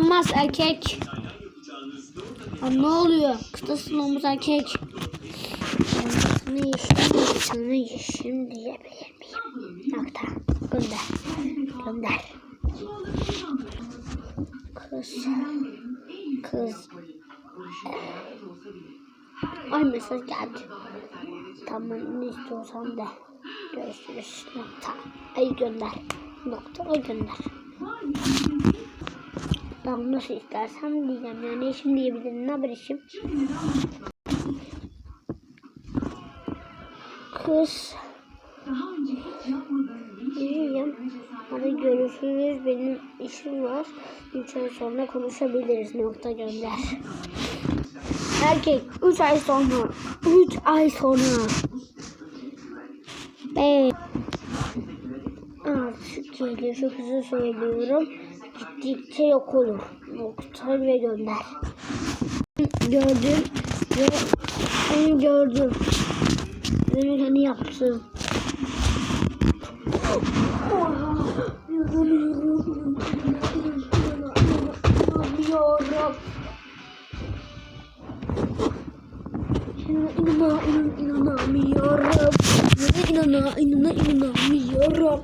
kıskanmaz erkek. Aa, ne oluyor? Kıstasın olmaz erkek. Sana işim, sana işim diyebilir miyim? Nokta. Gönder. Gönder. Kız. Kız. Ay mesaj geldi. Tamam ne istiyorsan de. Görüşürüz. Nokta. Ay gönder. Nokta. Ay gönder. Ben nasıl istersem diyeceğim. Yani işim diyebilirim. Ne haber işim? Kız. İyiyim. Hadi görüşürüz. Benim işim var. Üç ay sonra konuşabiliriz. Nokta gönder. Erkek 3 ay sonra 3 ay sonra Be Artık Türkiye'de çok hızlı söylüyorum Gittikçe yok olur Nokta ve gönder. Gördüm. Ve gördüm. Beni seni yaptım İnanamıyorum. İnana, inan, inanamıyorum. İnana, inana, inanamıyorum.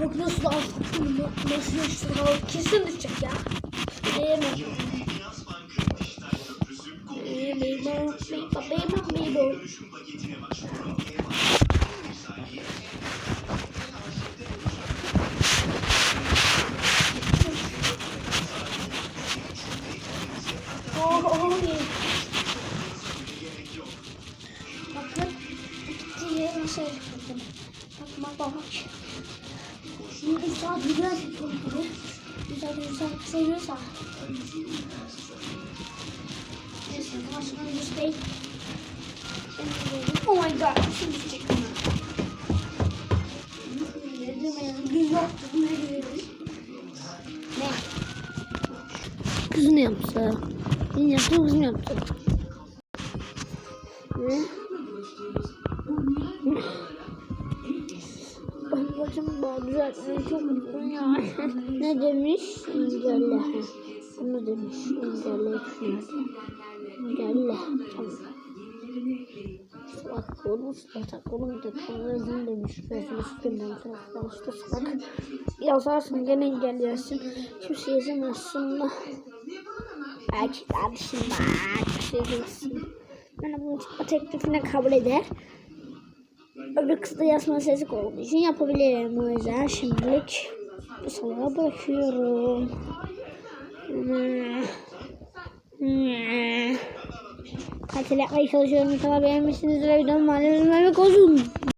Bak nasıl al, nasıl yaşıyor? Kesin düşecek ya. Diyemem. Oh, oh, yeah. Bakın gitti yere nasıl yaptım. Bak bak Şimdi saat güzel tutuyor gibi. Güzel güzel seviyorsa. Neyse yüz değil. Oh my god. Şimdi çık. Dedim yani gün yok. Ne diyoruz? Ne? Kızın yaptı. Benim yaptı. Ne? Düzeltmeyi çok mutluyum ya. ne demiş? Engelle. Bunu demiş. Engelle? Engelle. Tamam. Salak oğlum salak oğlum da tanrım demiş. Resmi sütünden sonra işte salak. Yazarsın gene engellersin. Kimse yazamazsın da. Belki kardeşim bak. Şey değilsin. Ben bunu çıkma teklifini kabul eder. Öbür da yazma sesi olduğu için yapabilirim o yüzden şimdilik bu salağa bırakıyorum. Hmm. Hmm. Tatil yapmaya çalışıyorum. İnşallah beğenmişsinizdir. Videomu mahallemizin olsun.